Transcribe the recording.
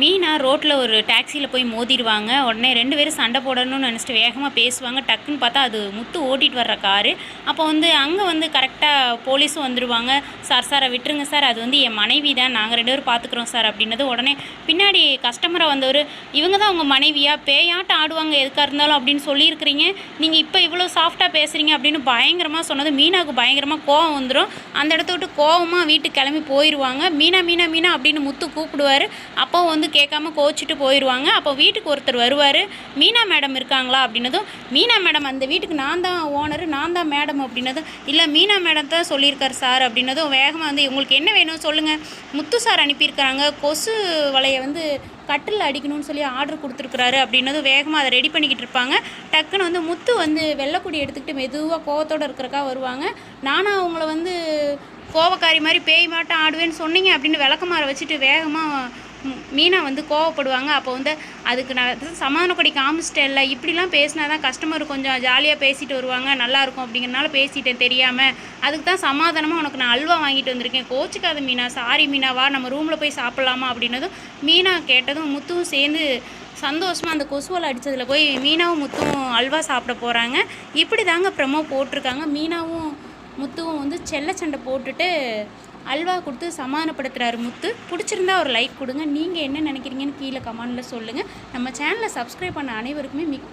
மீனா ரோட்டில் ஒரு டாக்ஸியில் போய் மோதிடுவாங்க. உடனே ரெண்டு பேரும் சண்டை போடணும்னு நினச்சிட்டு வேகமாக பேசுவாங்க. டக்குன்னு பார்த்தா அது முத்து ஓட்டிகிட்டு வர்ற காரு. அப்போ வந்து அங்கே வந்து கரெக்டாக போலீஸும் வந்துடுவாங்க சார் சாரை விட்டுருங்க சார். அது வந்து என் மனைவி தான். நாங்கள் ரெண்டு பேரும் பார்த்துக்குறோம் சார் அப்படின்னது உடனே பின்னாடி கஸ்டமரை வந்தவர் இவங்க தான் உங்கள் மனைவியாக பேயாட்டம் ஆடுவாங்க. எதுக்காக இருந்தாலும் அப்படின்னு சொல்லியிருக்கிறீங்க. நீங்கள் இப்போ இவ்வளோ சாஃப்டாக பேசுகிறீங்க அப்படின்னு பயங்கரமாக சொன்னது மீனாவுக்கு பயங்கரமாக கோவம் வந்துடும் அந்த இடத்த விட்டு கோவமாக வீட்டுக்கு கிளம்பி போயிடுவாங்க மீனா மீனா மீனா அப்படின்னு முத்து கூப்பிடுவார். அப்போ வந்து கேட்காம கோச்சிட்டு போயிடுவாங்க அப்போ வீட்டுக்கு ஒருத்தர் வருவார். மீனா மேடம் இருக்காங்களா? அப்படின்னதும் மீனா மேடம் அந்த வீட்டுக்கு நான் தான் ஓனர் நான் தான் மேடம் அப்படின்னதும் இல்லை மீனா மேடம் தான் சொல்லியிருக்காரு சார் அப்படின்னதும் வேகமாக வந்து உங்களுக்கு என்ன வேணும் சொல்லுங்கள் முத்து சார் அனுப்பியிருக்கிறாங்க. கொசு வலையை வந்து கட்டில் அடிக்கணும்னு சொல்லி ஆர்டர் கொடுத்துருக்குறாரு அப்படின்னதும் வேகமாக அதை ரெடி பண்ணிக்கிட்டு இருப்பாங்க. டக்குன்னு வந்து முத்து வந்து வெள்ளைக்குடி எடுத்துக்கிட்டு மெதுவாக கோவத்தோடு இருக்கிறக்கா வருவாங்க. நானும் அவங்கள வந்து கோவக்காரி மாதிரி பேய் மாட்டம் ஆடுவேன்னு சொன்னீங்க அப்படின்னு விளக்கமாற வச்சுட்டு வேகமாக மீனா வந்து கோவப்படுவாங்க. அப்போ வந்து அதுக்கு நான் சமாதானப்படி காமிச்சிட்டேன்ல. இப்படிலாம் பேசினா தான் கஸ்டமர் கொஞ்சம் ஜாலியாக பேசிட்டு வருவாங்க. நல்லாயிருக்கும் அப்படிங்கிறனால பேசிட்டேன் தெரியாமல் அதுக்கு தான் சமாதானமாக உனக்கு நான் அல்வா வாங்கிட்டு வந்திருக்கேன். கோச்சிக்காத மீனா. சாரி மீனாவா நம்ம ரூமில் போய் சாப்பிட்லாமா அப்படின்னதும் மீனா கேட்டதும் முத்துவும் சேர்ந்து சந்தோஷமாக அந்த கொசுவலை அடித்ததில் போய் மீனாவும் முத்துவும் அல்வா சாப்பிட போகிறாங்க இப்படி தாங்க ப்ரமோ போட்டிருக்காங்க. மீனாவும் முத்துவும் வந்து செல்ல சண்டை போட்டுட்டு அல்வா கொடுத்து சமாதானப்படுத்துகிறாரு முத்து. பிடிச்சிருந்தா ஒரு லைக் கொடுங்க. நீங்கள் என்ன நினைக்கிறீங்கன்னு கீழே கமெண்டில் சொல்லுங்கள் நம்ம சேனலை சப்ஸ்கிரைப் பண்ண அனைவருக்குமே மிக்க